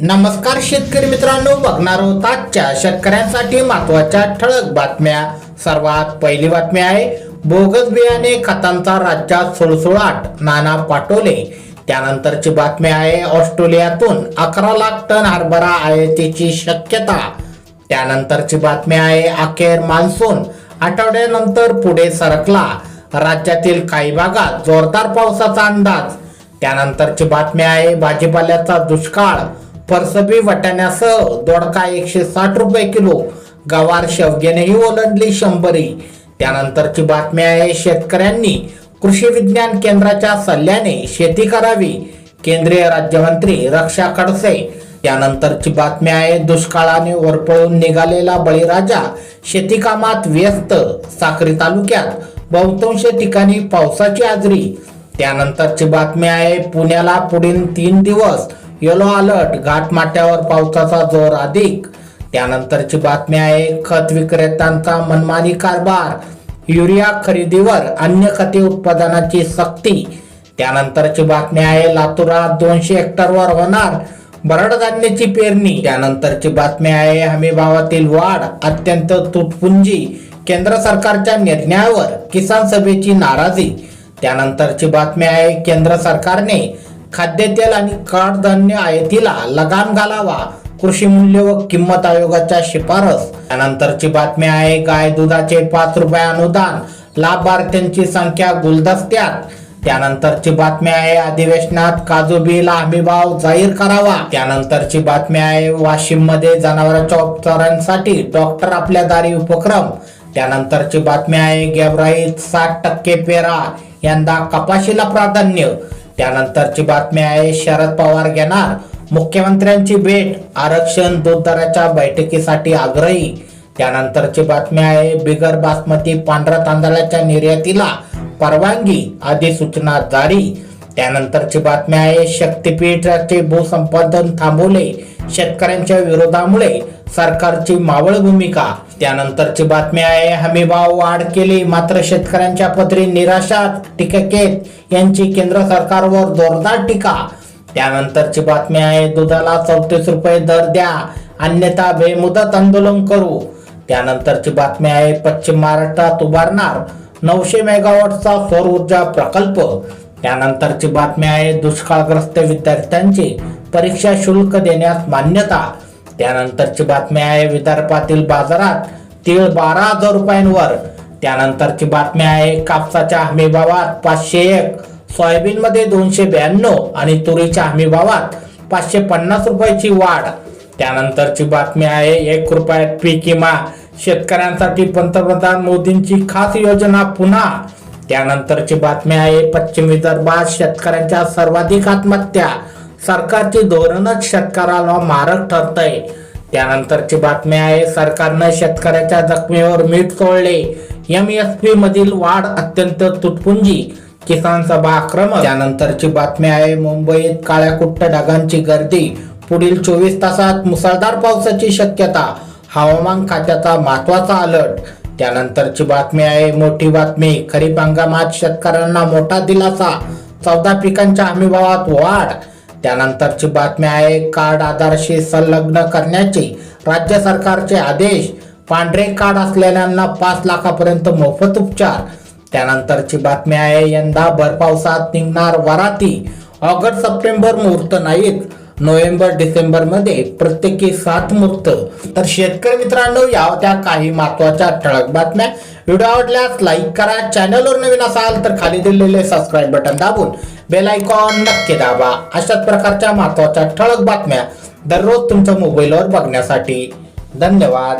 नमस्कार शेतकरी मित्रांनो बघणार आहोत आजच्या शेतकऱ्यांसाठी महत्त्वाच्या ठळक बातम्या. सर्वात पहिली बातमी आहे बोगस बियाणे खतांचा राज्यात सुळसुळाट नाना पाटोले. त्यानंतरची बातमी आहे ऑस्ट्रेलियातून अकरा लाख टन हरभरा आयातीची शक्यता. त्यानंतरची बातमी आहे अखेर मान्सून आठवड्यानंतर पुढे सरकला. राज्यातील काही भागात जोरदार पावसाचा अंदाज. त्यानंतरची बातमी आहे भाजीपाल्याचा दुष्काळ. फरसबी वाटाण्यासह दोडका एकशे साठ रुपये किलो गवार शेवग्यानेही ओलांडली शंभरी. त्यानंतरची बातमी आहे शेतकऱ्यांनी कृषी विज्ञान केंद्राच्या सल्ल्याने शेती करावी. केंद्रीय राज्यमंत्री रक्षा खडसे त्यानंतरची बातमी आहे दुष्काळाने वरपळून निघालेला बळीराजा शेतीकामात व्यस्त. साक्री तालुक्यात बहुतांश ठिकाणी पावसाची आजरी. त्यानंतरची बातमी आहे पुण्याला पुढील तीन दिवस येलो अलर्ट घाटमाट्यावर पावसाचा जोर अधिक. त्यानंतरची बातमी आहे खत विक्रेत्यांचा मनमानी कारभार युरिया खरेदीवर अन्य खते उत्पादनाची सक्ती. त्यानंतरची बातमी आहे लातूरात दोनशे हेक्टरवर होणार बरडधान्याची पेरणी. त्यानंतरची बातमी आहे हमी भावातील वाढ अत्यंत तुटपुंजी केंद्र सरकारच्या निर्णयावर किसान सभेची नाराजी. त्यानंतरची बातमी आहे केंद्र सरकारने खाद्यतेल आणि कडधान्य आयातीला लगाम घालावा. कृषी मूल्य व किंमत आयोगाच्या शिफारस. त्यानंतरची बातमी आहे गाय दुधाचे पाच रुपये अनुदान. लाभार्थ्यांची संख्या गुलदस्त्यात. त्यानंतरची बातमी आहे अधिवेशनात काजू बिल हमीभाव जाहीर करावा. त्यानंतरची बातमी आहे वाशिममध्ये जनावरांच्या उपचारांसाठी डॉक्टर आपल्या दारी उपक्रम. त्यानंतरची बातमी आहे गेबराईत साठ टक्के पेरा. यंदा कपाशीला प्राधान्य. त्यानंतरची बातमी आहे शरद पवार घेणार. मुख्यमंत्र्यांची भेट आरक्षण दूध दराच्या बैठकीसाठी आग्रही. त्यानंतरची बातमी आहे बिगर बासमती पांढरा तांदळाच्या निर्यातीला परवानगी अधिसूचना जारी. त्यानंतरची बातमी आहे शक्तीपीठाचे भूसंपादन थांबवले. शेतकऱ्यांच्या विरोधामुळे सरकारची मावळ भूमिका. त्यानंतरची बातमी आहे हमी भाव वाढ केली मात्र शेतकऱ्यांच्या पत्री निराशा टिककेत. यांची केंद्र सरकारवर जोरदार टीका. त्यानंतरची बातमी आहे दुधाला चौतीस रुपये दर द्या अन्यथा बेमुदत आंदोलन करू. त्यानंतरची बातमी आहे पश्चिम महाराष्ट्रात उभारणार नऊशे मेगावॉटचा सौर ऊर्जा प्रकल्प. त्यानंतरची बातमी आहे दुष्काळग्रस्त विद्यार्थ्यांची परीक्षा शुल्क देण्यास मान्यता. त्यानंतरची बातमी आहे विदर्भातील बाजारात तीळ बारा हजार रुपयांवर. त्यानंतरची बातमी आहे कापसाच्या हमीभावात पाचशे एक सोयाबीन मध्ये दोनशे ब्याण्णव आणि तुरीच्या हमीभावात पाचशे पन्नास रुपयाची वाढ. त्यानंतरची बातमी आहे एक रुपयात पीक विमा. शेतकऱ्यांसाठी पंतप्रधान मोदींची खास योजना पुन्हा. त्यानंतरची बातमी आहे पश्चिम विदर्भात शेतकऱ्यांच्या सर्वाधिक आत्महत्या. सरकारची धोरणच शेतकऱ्याला मारक ठरतंय. त्यानंतरची बातमी आहे सरकारनं शेतकऱ्याच्या जखमीवर मीठ सोडले एम एस पी मधील वाढ अत्यंत तुटपुंजी. किसान सभा आक्रमक. त्यानंतरची बातमी आहे मुंबईत काळ्या कुट्ट ढगांची गर्दी. पुढील चोवीस तासात मुसळधार पावसाची शक्यता. हवामान खात्याचा महत्त्वाचा अलर्ट. त्यानंतरची बातमी आहे मोठी बातमी. खरीप हंगामात शेतकऱ्यांना मोठा दिलासा. चौदा पिकांच्या हमीभावात वाढ. त्यानंतरची बातमी आहे कार्ड आधारशी संलग्न करण्याचे राज्य सरकारचे आदेश. पांढरे कार्ड असलेल्यांना पाच लाखापर्यंत मोफत उपचार. त्यानंतरची बातमी आहे यंदा भरपावसात निघणार वराती. ऑगस्ट सप्टेंबर मुहूर्त नाहीत. नोव्हेंबर डिसेंबरमध्ये प्रत्येकी सात मुहूर्त. तर शेतकरी मित्रांनो या होत्या काही महत्त्वाच्या ठळक बातम्या. व्हिडिओ आवडल्यास लाईक करा. चॅनलवर नवीन असाल तर खाली दिलेले सबस्क्राईब बटन दाबून बेल आयकॉन नक्की दाबा. अशाच प्रकारच्या महत्त्वाच्या ठळक बातम्या दररोज तुमच्या मोबाईलवर बघण्यासाठी. धन्यवाद.